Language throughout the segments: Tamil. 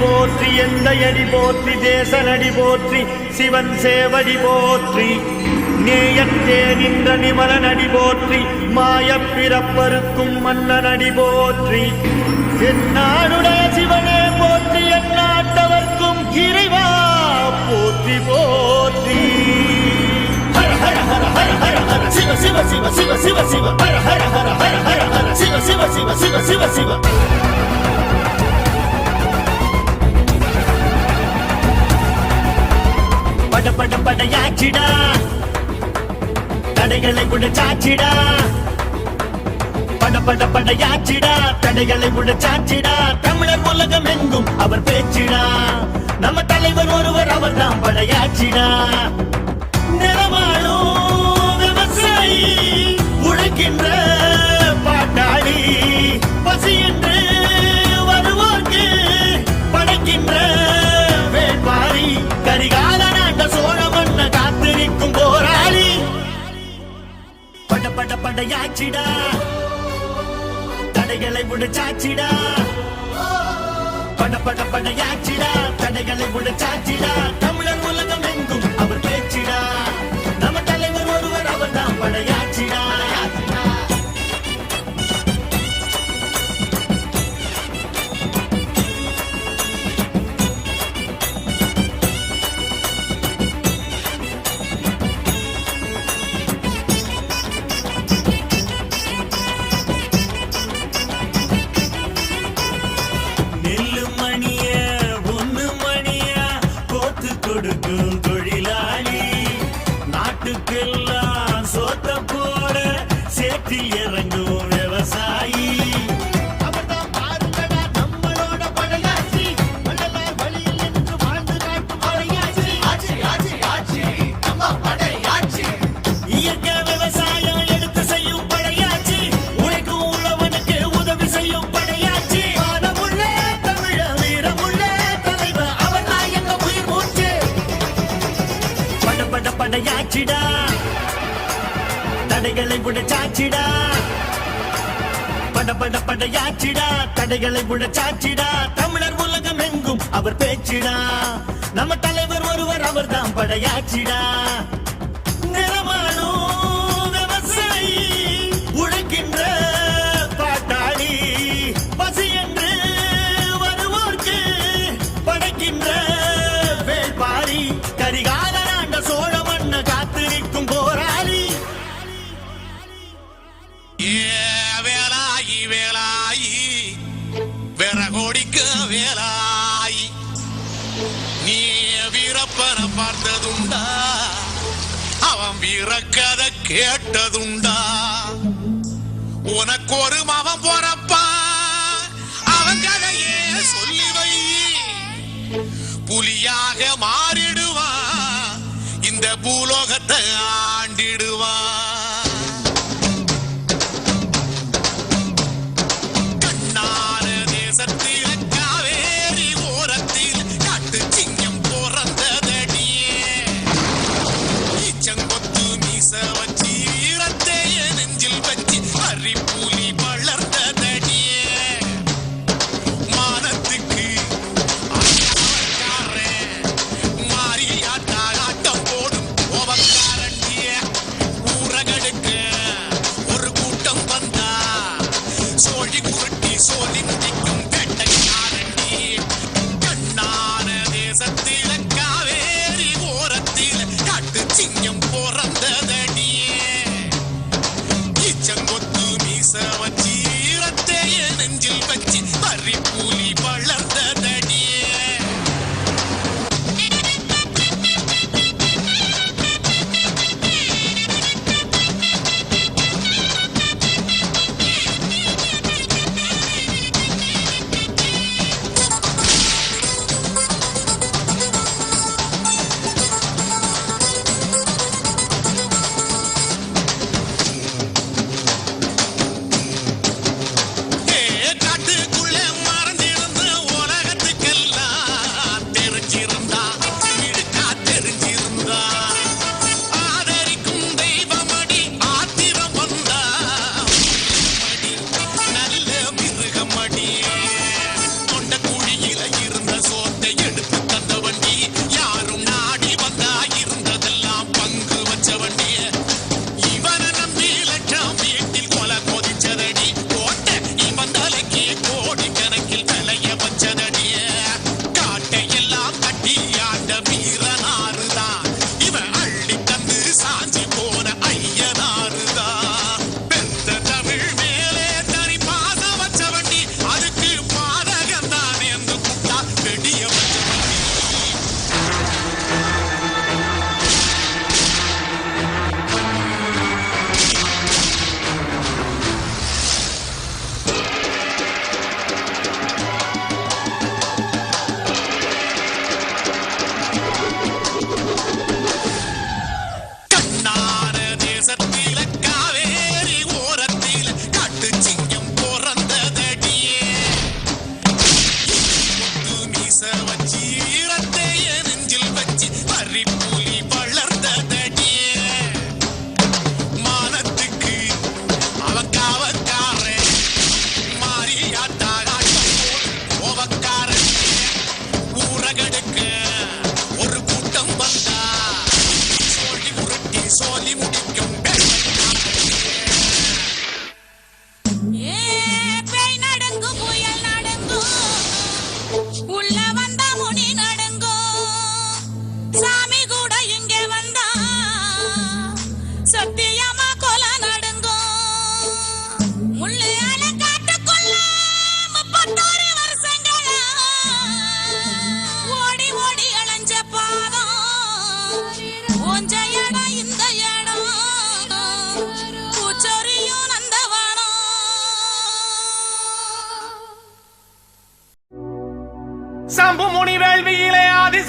போற்றி எந்த அடி போற்றி தேசனடி போற்றி சிவன் சேவடி போற்றி நேயத்தே நின்ற நிமலன் அடி போற்றி மாயப் பிறப்பருக்கும் மன்ன நடி போற்றி என்னாடுடைய சிவனே போற்றி என்னாட்டவர்க்கும் இறைவா போற்றி போற்றி ஹர ஹர ஹர ஹர ஹர ஹர சிவ சிவ சிவ சிவ சிவ சிவ ஹர ஹர ஹர ஹர ஹர ஹர சிவ சிவ சிவ சிவ சிவ சிவ பட பட படையாச்சிடா. தடைகளை உடைச்சாச்சிடா. பட படையாச்சிடா. தடைகளை உடைச்சாச்சிடா. தமிழர் உலகம் எங்கும் அவர் பேச்சிடா. நம்ம தலைவர் ஒருவர் அவர் தான் படையாச்சிடா. நிலவாழும் விவசாயி உழைக்கின்ற பாட்டாளி. மன்ன காத்திருக்கும் போராளி. பட பட படையாச்சிடா. தடைகளை முடிச்சாச்சிடா பட பட படையாச்சிடா. தடைகளை முடிச்சாச்சிடா பட பட படையாச்சிடா தடைகளை சாச்சிடா தமிழர் உலகம் எங்கும் அவர் பேச்சிடா. நம்ம தலைவர் ஒருவர் அவர்தான் படையாச்சிடா. அவன் கேட்டதுண்டா. உனக்கு ஒரு மவன் போறப்பா. அவன் கதையே சொல்லி வை. புலியாக மா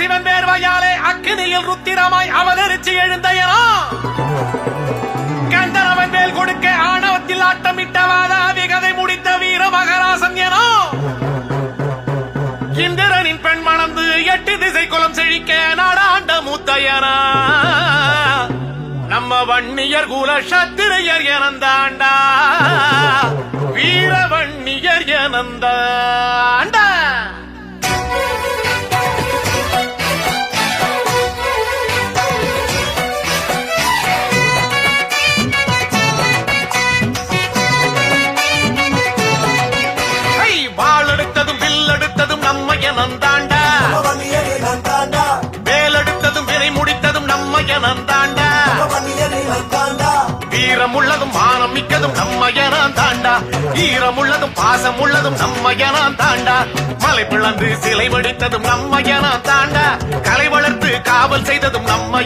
சிவன் வேர்வையாலே அக்கினியில் ருத்திரமாய் அவதரிச்சு எழுந்தையனா கந்தனவன் மேல் கொடுக்க ஆணவத்தில் ஆட்டமிட்டவாத அவிகதை முடித்த வீர மகராசன் எனோ. இந்திரனின் பெண் மணந்து எட்டு திசை குலம் செழிக்க நாடாண்ட மூத்தையனா நம்ம வன்னியர் குல சத்திரையர் எனந்தாண்டா. வீர வன்னியர் எனந்தாண்டா. வில்லெடுத்ததும் நம்ம எனந்தாண்டா வேலெடுத்ததும் விரை முடித்ததும் நம்ம எனந்தாண்டா வீரமுள்ளதும் மானம் மிக்கதும் நம்ம தாண்டா ஈரமுள்ளதும் பாசம் உள்ளதும் நம்ம தாண்டா மலை பிளந்து சிலை வடித்ததும் நம்ம தாண்டா கலை வளர்த்து காவல் செய்ததும் நம்ம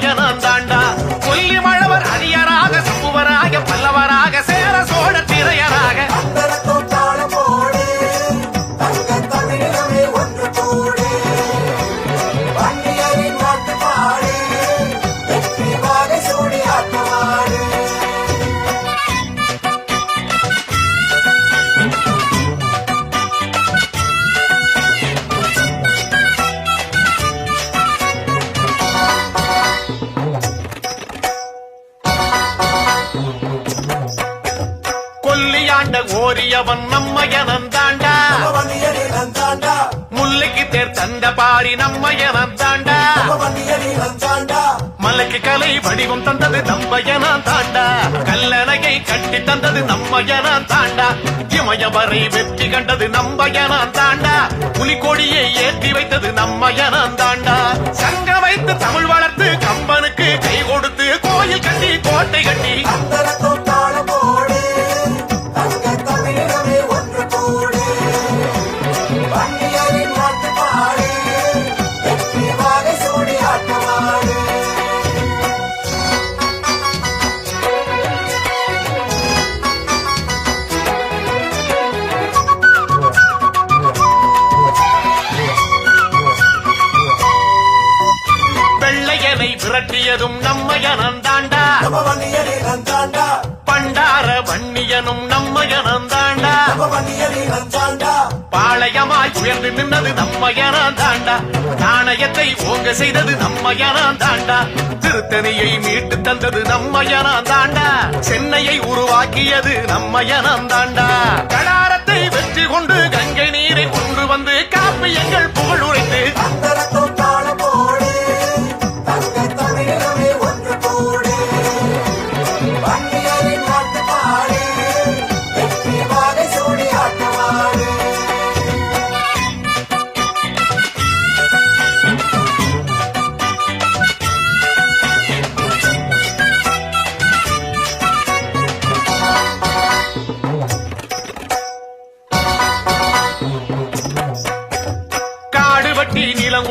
தாண்டா கொல்லி மழவர் அரியராக சம்புவராக பல்லவராக சேர சோழ திரையராக. கொல்லியாண்ட ஓரியவன் நம்ம தாண்டா முல்லைக்கு தேர் தந்த பாரி நம்ம தாண்டா மலைக்கு கலை வடிவம் தந்தது நம்ம தாண்டா கல்லணையை கட்டி தந்தது நம்ம தாண்டா இமயவரை வெற்றி கண்டது நம்ம தாண்டா புலிக்கொடியை ஏற்றி வைத்தது நம்ம தாண்டா சங்க வைத்து தமிழ் வளர்த்து கம்பனுக்கு கை கொடுத்து கோயில் கட்டி கோட்டை கட்டி. பண்டார வன்னியனும் நம்ம தாண்டா பாளையமாய் உயர்ந்து நின்னது நம்ம தாண்டா நாணயத்தை ஓங்க செய்தது நம்ம தாண்டா திருத்தணியை மீட்டு தந்தது நம்ம தாண்டா சென்னையை உருவாக்கியது நம்ம தாண்டா கடாரத்தை வெற்றி கொண்டு கங்கை நீரை கொண்டு வந்து காப்பு எங்கள் புகழ் உரைத்து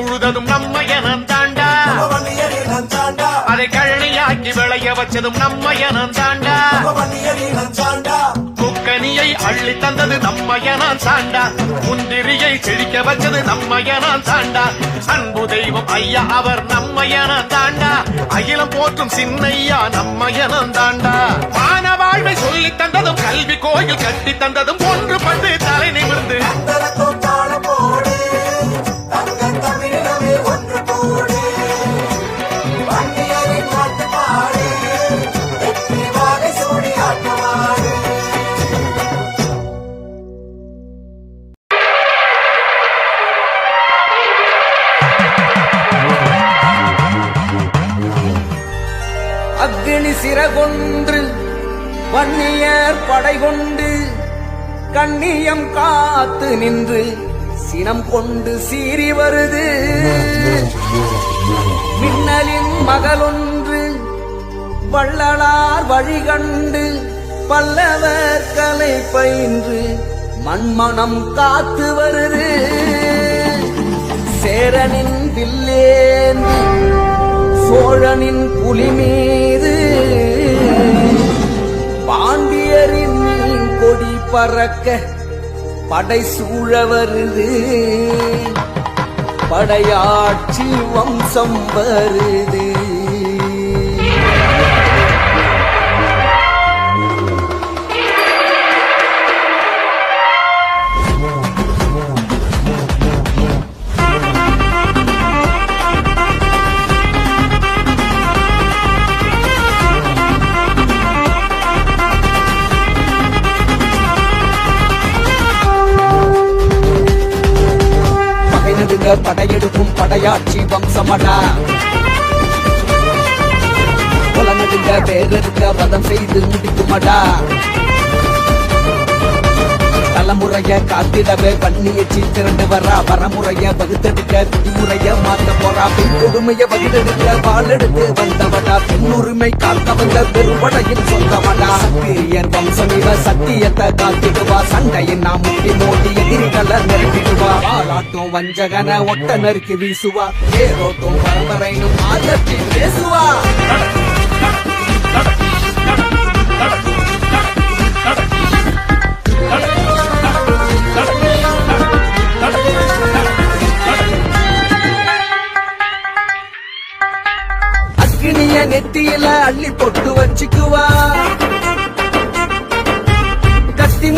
உழுததும் நம்ம தாண்டா. அதை கழனியாக்கி விளைய வச்சதும் நம்ம தாண்டா. முக்கனியை அள்ளி தந்தது நம்ம நம்மையனான் சாண்டா முந்திரியை செழிக்க வச்சது நம்ம நம்மையனான் சாண்டா அன்பு தெய்வம் ஐயா அவர் நம்ம நம்மையனான் தாண்டா. அகிலம் போற்றும் சின்னையா நம்ம நம்மையனான் தாண்டா. மான வாழ்வை சொல்லி தந்ததும் கல்வி கோயில் கட்டி தந்ததும் ஒன்று பட்டு தலை நிமிர்ந்து. கண்ணியம் காத்து நின்று சினம் கொண்டு சீறி வருது. மின்னலின் மகளொன்று வள்ளலார் வழி கண்டு பல்லவர் கலை பயின்று மண்மனம் காத்து வருது. சேரனின் வில்லேந்து சோழனின் புலி மீது பறக்க படை சூழ வருது. படையாட்சி வம்சம் வருது. பகைநடுங்க படையெடுக்கும் படையாட்சி வம்சமடா. புலநடுங்க வேறெடுக்க வதம் செய்து முடிக்குமடா. தலைமுறைய காத்திடவே பண்ணியச்சி திரண்டு வரா வரமுறைய வகுத்தெடுக்க விதிமுறைய மாத்த போறா பின் கொடுமைய வகிடெடுக்க வாழெடுத்து வந்தவடா. பெண்ணுரிமை உரிமை வந்த பெரும்படையின் சொந்தவடா சத்திரியர் சமீப சத்தியத்தை காத்திடுவா. சண்டையின் நாம் முட்டி மோதி எதிரிகளை நெருக்கிடுவா பாலாட்டும் வஞ்சகன ஒட்ட நறுக்கி வீசுவா. ஏரோட்டும் பரம்பரையினும் ஆதர்த்தி பேசுவா. நெத்தியில அள்ளி பொட்டு வச்சுக்குவா.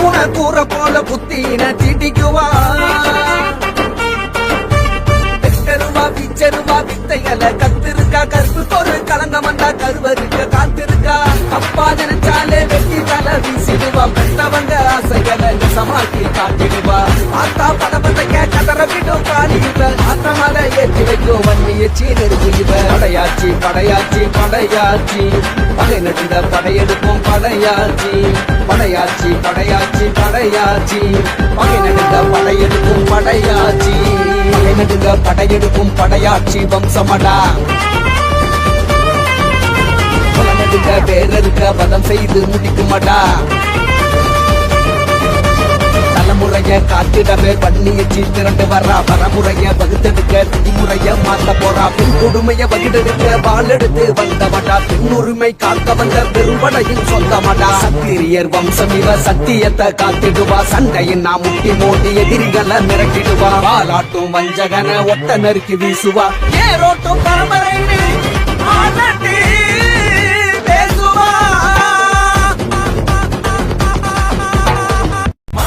கத்தி கூற போல புத்தின தீட்டிக்குவா. பெற்றருவா பிச்சருவா வித்தைகளை கத்திருக்கா கருப்பு பொருள் கலங்கமண்டா கருவருக்க காத்திருக்கா அப்பா நினைச்சாலே வெட்டி தலை வீசிடுவா பெற்றவங்க ஆசைகளை சமாக்கி காட்டிடுவா ஆத்தா படபதைக்க கதற விடும் காலிடுவ ஆத்தா ஏற்றி வைக்கும் வன்னியச்சி நெருங்குவ படையாச்சி படையாச்சி படையாச்சி படை நடுந்த படையெடுக்கும் படையாச்சி படையாச்சி படையாச்சி படையாச்சி பகை நடுந்த படையெடுக்கும் படையாச்சி பகை நடுங்க படையெடுக்கும் படையாச்சி வம்சமடா. பேரருக்க பதம் செய்து முடிக்குமடா. தலைமுறைய காத்திடவே பண்ணியச்சி திரண்டு வர்றா வரமுறைய வகுத்தெடுக்க விதிமுறைய மாத்த போறா. பின் கொடுமைய வகிடெடுக்க வாழெடுத்து வந்தவடா. உரிமை காக்க வந்த பெரும்படையின் சொந்தமடா. சத்திரியர் வம்சம் இவ சத்தியத்தை காத்திடுவா. சண்டையின் நாம் முட்டி மோதி எதிரிகளை மிரட்டிடுவா. வாலாட்டும் வஞ்சகன ஒட்ட நறுக்கி வீசுவா. ஏரோட்டும் பரம்பரை